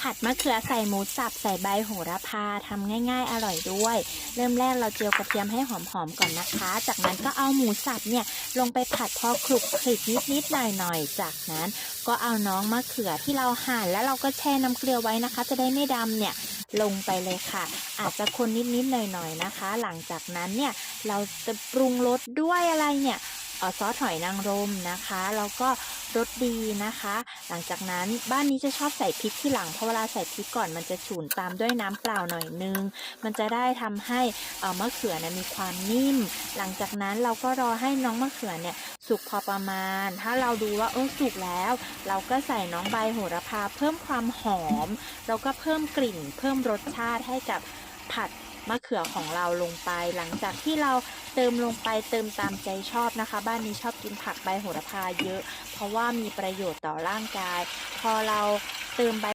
ผัดมะเขือใส่หมูสับใส่ใบโหระพาทำง่าย ๆ อร่อยด้วย เริ่มแรกเราเจียวกระเทียมให้หอมๆก่อนนะคะ จากนั้นก็เอาหมูสับเนี่ยลงไปผัดพอคลุกคลิกนิดๆหน่อยๆจากนั้นก็เอาน้องมะเขือที่เราหั่นแล้วเราก็แช่น้ำเกลือไว้นะคะ จะได้ไม่ดำเนี่ยลงไปเลยค่ะ อาจจะคนนิดๆหน่อยๆนะคะ หลังจากนั้นเนี่ยเราจะปรุงรสด้วยอะไรเนี่ย ซอสหอยนางรมนะคะแล้วก็รสดีนะคะ หลังจากนั้นบ้านนี้จะชอบใส่พริกที่หลังเพราะเวลาใส่พริกก่อนมันจะฉุนตามด้วยน้ำเปล่าหน่อยนึง มันจะได้ทำให้เมะเขือนะมีความนิ่ม หลังจากนั้นเราก็รอให้น้องมะเขือเนี่ยสุกพอประมาณ ถ้าเราดูว่าเออสุกแล้ว เราก็ใส่น้องใบโหระพาเพิ่มความหอมเราก็เพิ่มกลิ่น เพิ่มรสชาติให้กับผัด มะเขือของเราลงไป หลังจากที่เราเติมลงไปเติมตามใจชอบนะคะ บ้านนี้ชอบกินผักใบโหระพาเยอะ เพราะว่ามีประโยชน์ต่อร่างกาย พอเราเติมใบ